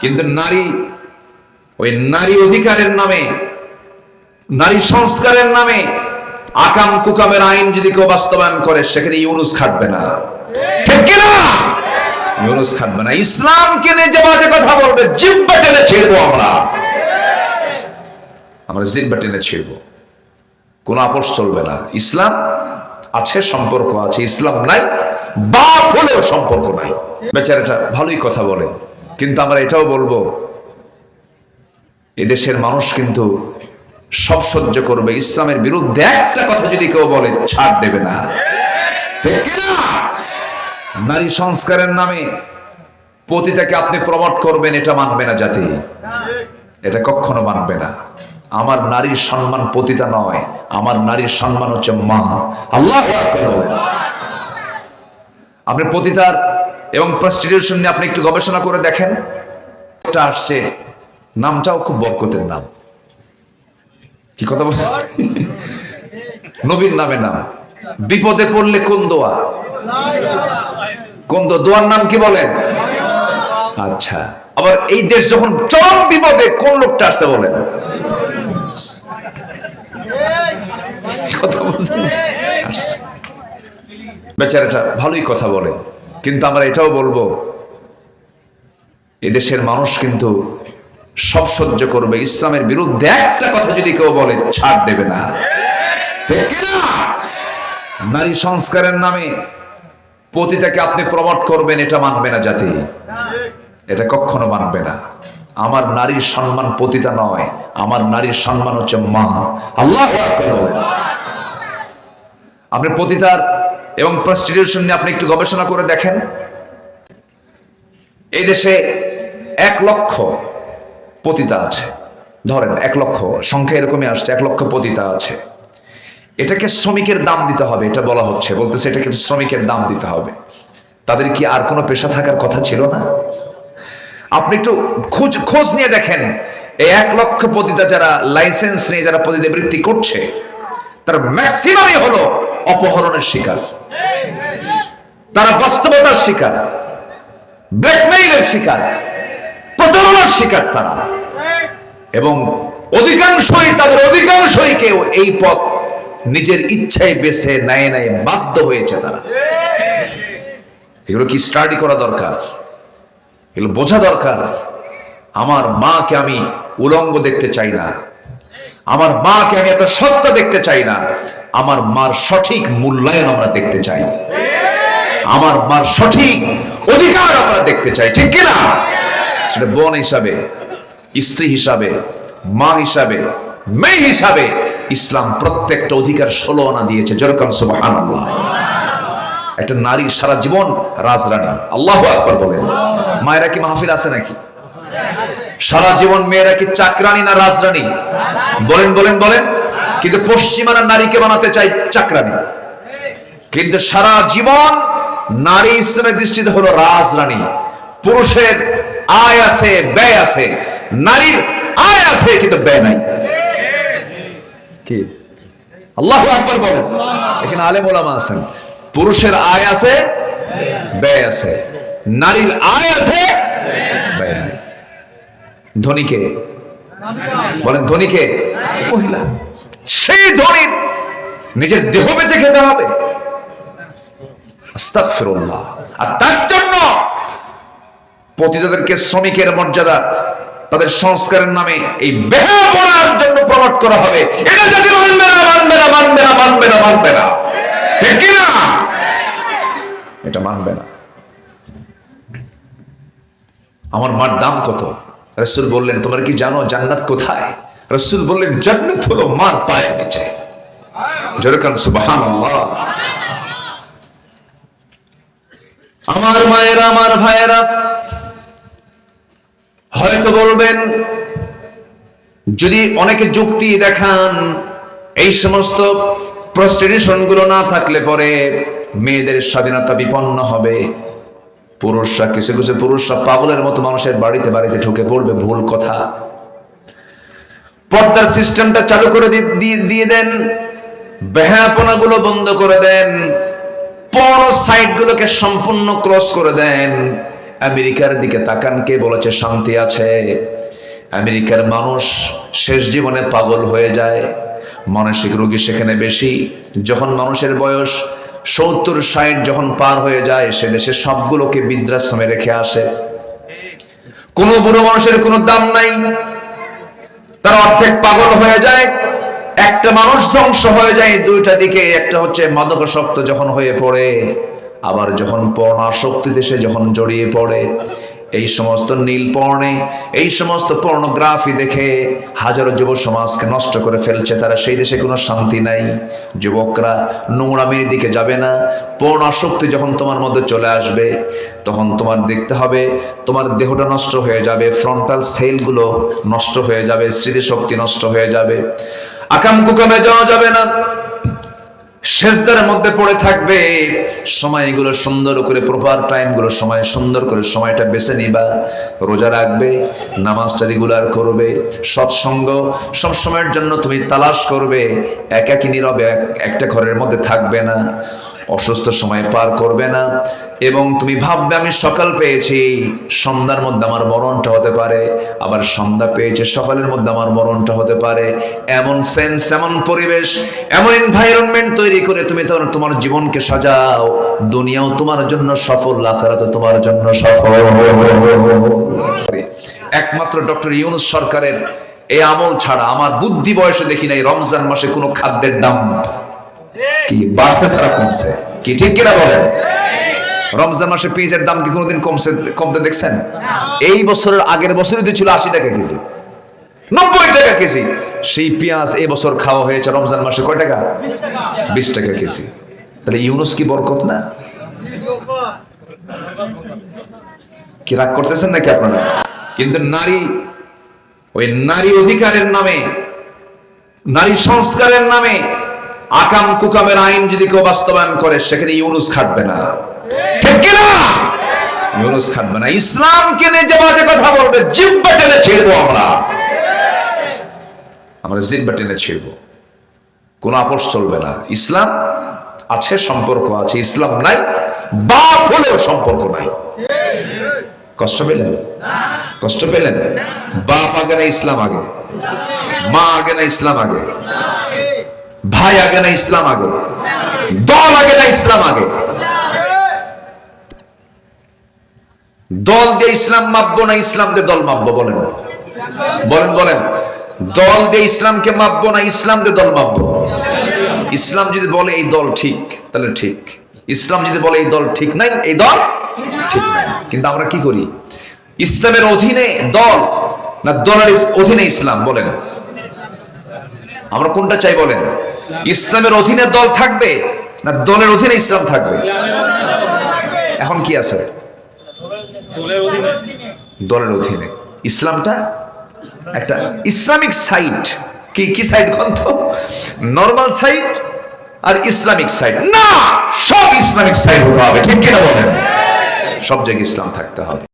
কিন্তু নারী, ওই নারী অধিকারের নামে, নারী সংস্কারের নামে আকাম কুকামের আইন যদি কেউ বাস্তবায়ন করে, সেখানে ইউনুস খাটবে না। ইউনুস খাটবে না। ইসলামকে নিয়ে যে বাজে কথা বলবে, জিব্বা টেনে ছিড়বো আমরা। আমরা জিব্বা টেনে ছিড়বো। কোনো আপোষ চলবে না। ইসলাম আছে, সম্পর্ক আছে, ইসলাম নাই, বাপ হলেও সম্পর্ক নাই। বেচারাটা ভালোই কথা বলে। কিন্তু আমরা এটাও বলব, এদেশের মানুষ কিন্তু সব সহ্য করবে। ইসলামের বিরুদ্ধে একটা কথা যদি কেউ বলে, ছাড় দেবে না। নারী সংস্কারের নামে পতিতাকে আপনি প্রমোট করবেন, এটা মানবে না জাতি। এটা কখনো মানবে না। আমার নারীর সম্মান পতিতা নয়। আমার নারীর সম্মান হচ্ছে মা। আল্লাহ আপনি পতিতার এবং প্রস্টিটিউশন নিয়ে আপনি একটু গবেষণা করে দেখেন। এটা আসছে, নামটাও খুব বরকতের নাম। কি কথা বল? নবীর নামে নাম। বিপদে পড়লে কোন দোয়া? কোন দোয়ার নাম কি বলেন আচ্ছা আবার এই দেশ যখন চরম বিপদে কোন লোকটা আসছে বলেন? বেচারাটা ভালোই কথা বলে। কিন্তু আমরা এটাও বলব, এদেশের মানুষ কিন্তু সব সহ্য করবে। ইসলামের বিরুদ্ধে একটা কথা যদি কেউ বলে, ছাড় দেবে না। নারী সংস্কারের নামে পতিতাকে আপনি প্রমোট করবেন, এটা মানবে না জাতি। এটা কখনো মানবে না। আমার নারীর সম্মান পতিতা নয়। আমার নারীর সম্মান হচ্ছে মা। আল্লাহ আপনি পতিতার এবং প্রস্টিটিউশন নিয়ে আপনি একটু গবেষণা করে দেখেন। এই দেশে এক লক্ষ পতিতা আছে। ধরেন, এক লক্ষ, সংখ্যা এরকমই আসছে, এক লক্ষ পতিতা আছে। এটাকে শ্রমিকের দাম দিতে হবে, এটা বলা হচ্ছে। বলতেছে এটাকে শ্রমিকের দাম দিতে হবে। তাদের কি আর কোনো পেশা থাকার কথা ছিল না? আপনি একটু খোঁজ খোঁজ নিয়ে দেখেন। এই এক লক্ষ পতিতা যারা লাইসেন্স নিয়ে যারা পতিতা বৃত্তি করছে, তার ম্যাক্সিমামই হলো অপহরণের শিকার। তারা বাস্তবতার শিকার। ব্ল্যাকমেইলের শিকার। প্রতারণার শিকার তারা। এবং অধিকাংশই, তাদের অধিকাংশই কেউ এই পথ নিজের ইচ্ছায় বেছে নেয় নেয় বাধ্য হয়েছে তারা। এগুলো কি স্টাডি করা দরকার? এগুলো বোঝা দরকার। আমার মাকে আমি উলঙ্গ দেখতে চাই না। আমার মাকে আমি এত সস্তা দেখতে চাই না। আমার মার সঠিক মূল্যায়ন আমরা দেখতে চাই। আমার মার সঠিক অধিকার আমরা দেখতে চাই, ঠিক কিনা? সেটা বোন হিসাবে, স্ত্রী হিসাবে, মা হিসাবে, মেয়ে হিসাবে ইসলাম প্রত্যেকটা অধিকার ষোলো আনা দিয়েছে, যেরকম সুবাহান একটা নারী সারা জীবন রাজরানী, আল্লাহ আকবর বলেন। মায়েরা কি মাহফিল আছে নাকি? সারা জীবন মেয়েরা কি চাকরানি না রাজরানী? বলেন বলেন বলেন। কিন্তু পশ্চিমারা নারীকে বানাতে চাই চাকরানি। কিন্তু সারা জীবন নারী ইসলামের দৃষ্টিতে হলো রাজরানী। পুরুষের আয় আছে, ব্যয় আছে। নারীর আয় আছে, কিন্তু ব্যয় নাই। আল্লাহ আকবর বলেন। এখানে আছেন। পুরুষের আয় আছে, ব্যয় আছে। নারীর আয় আছে ধনীকে বলেন ধনীকে মহিলা। সেই ধনীর নিজের দেহ বেঁচে খেতে হবে। আস্তাগফিরুল্লাহ। আর তার জন্য পতিতাদেরকে শ্রমিকের মর্যাদা, তাদের সংস্কারের নামে এই বেহাপনার জন্য প্রমোট করা হবে। এটা মানবে না মানবে না মানবে না মানবে না মানবে না। এটা মানবে না। আমার মার দাম কত? রসুল বললেন, তোমরা কি জানো জান্নাত কোথায়? রসুল বললেন, জান্নাত হলো মার পায়ের নিচে। যেরকম সুবাহান আমার মায়েরা, আমার ভাইয়েরা, হয়তো বলবেন, যদি অনেকে যুক্তি দেখান, এই সমস্ত প্রস্টিটিউশনগুলো না থাকলে পরে মেয়েদের স্বাধীনতা বিপন্ন হবে। পুরুষরা কিছু কিছু পুরুষরা পাগলের মতো মানুষের বাড়িতে বাড়িতে ঢুকে পড়বে, ভুল কথা। পর্দার সিস্টেমটা চালু করে দিয়ে দেন বেহাপনা গুলো বন্ধ করে দেন। পর সাইট গুলোকে সম্পূর্ণ ক্লোজ করে দেন। আমেরিকার দিকে তাকান, কে বলেছে শান্তি আছে? আমেরিকার মানুষ শেষ জীবনে পাগল হয়ে যায়। মানসিক রোগী সেখানে বেশি। যখন মানুষের বয়স সত্তর, ষাট যখন পার হয়ে যায়, সে দেশে সবগুলোকে বৃদ্ধাশ্রমে রেখে আসে। কোনো বুড়ো মানুষের কোনো দাম নাই। তারা অর্ধেক পাগল হয়ে যায়। একটা মানুষ ধ্বংস হয়ে যায় দুইটা দিকে, একটা হচ্ছে মাদকাসক্ত যখন হয়ে পড়ে, আবার যখন পর্ণাসক্তিতে সে যখন জড়িয়ে পড়ে, এই সমস্ত নীল পর্ণে, এই সমস্ত পর্নোগ্রাফি দেখে হাজারো যুব সমাজকে নষ্ট করে ফেলছে, তারা সেই দেশে কোনো শান্তি নাই। যুবকরা নোংরামির দিকে যাবে না। পর্ণাসক্তি যখন তোমার মধ্যে চলে আসবে, তখন তোমার দেখতে হবে, তোমার দেহটা নষ্ট হয়ে যাবে ফ্রন্টাল সেলগুলো নষ্ট হয়ে যাবে, স্মৃতিশক্তি নষ্ট হয়ে যাবে। আকাম কুকামে যাওয়া যাবে না। শেষদারের মধ্যে পড়ে থাকবে। সময়গুলো সুন্দর করে প্রপার টাইমগুলো সময় সুন্দর করে সময়টা বেছে নিবা, রোজা রাখবে, নামাজটা রেগুলার করবে, সৎসঙ্গ সব সময়ের জন্য তুমি তালাশ করবে, একাকি নীরবে একটা ঘরের মধ্যে থাকবে না, অসুস্থ সময় পার করবে না এবং তুমি ভাববে, আমি সকাল পেয়েছি, সন্ধ্যার মধ্যে আমার মরণটা হতে পারে, আবার সন্ধ্যা পেয়েছে, সকালের মধ্যে আমার মরণটা হতে পারে। এমন সেন্স এমন পরিবেশ, এমন এনভায়রনমেন্ট তৈরি করে তুমি তোমার তোমার জীবনকে সাজাও। দুনিয়াও তোমার জন্য সফল আখারাত তোমার জন্য সফল। একমাত্র ডক্টর ইউনুস সরকারের এই আমল ছাড়া আমার বুদ্ধি বয়সে দেখি নাই রমজান মাসে কোনো খাদ্যের দাম কি বাড়ছে ছাড়া কমছে? কি ঠিক কিনা বলেন? রমজান মাসে পেঁয়াজের দাম কি কোনোদিন কমছে কমতে দেখছেন? এই বছরের আগের বছরই তো ছিল আশি টাকা কেজি। নব্বই টাকা কেজি। সেই পেঁয়াজ এই বছর খাওয়া হয়েছে রমজান মাসে কয় টাকা? বিশ টাকা। কেজি। তাহলে ইউনুস কি বরকত না? কি রাগ করতেছেন নাকি আপনারা? কিন্তু নারী ওই নারী অধিকারের নামে নারী সংস্কারের নামে আকাম কুকামের আইন যদি কেউ বাস্তবায়ন করে সেখানে ইউনুস খাটবে না। ঠিক কিনা ইউনুস খাটবে না। ইসলামকে নিয়ে যে বাজে কথা বলবে জিব্বা টেনে ছিড়বো আমরা। আমরা জিব্বা টেনে ছিড়বো। কোন আপোষ চলবে না। ইসলাম আছে, সম্পর্ক আছে। ইসলাম নাই, বাপ হলেও সম্পর্ক নাই। কষ্ট পেলেন? কষ্ট পেলেন? বাপ আগে না ইসলাম আগে? মা আগে না ইসলাম আগে? ভাই আগে না ইসলাম আগে? দল আগে না ইসলাম আগে? দল দিয়ে ইসলাম মাপবো না, ইসলাম দিয়ে দল মাপবো, বলেন? বলেন বলেন। দল দিয়ে ইসলামকে মাপবো না ইসলাম দিয়ে দল মাপবো? ইসলাম যদি বলে এই দল ঠিক, তাহলে ঠিক। ইসলাম যদি বলে এই দল ঠিক নাই, এই দল ঠিক কিন্তু আমরা কি করি? ইসলামের অধীনে দল না দলের অধীনে ইসলাম, বলেন। আমরা কোনটা চাই বলেন? ইসলামের অধীনে দল থাকবে না দলের অধীনে ইসলাম থাকবে? এখন কি আছে? দলের অধীনে। ইসলামটা একটা ইসলামিক সাইট। কি কি সাইট গ্রন্থ? নর্মাল সাইট আর ইসলামিক সাইট। না, সব ইসলামিক সাইট হতে হবে, ঠিক কিনা বলেন? সব জায়গায় ইসলাম থাকতে হবে।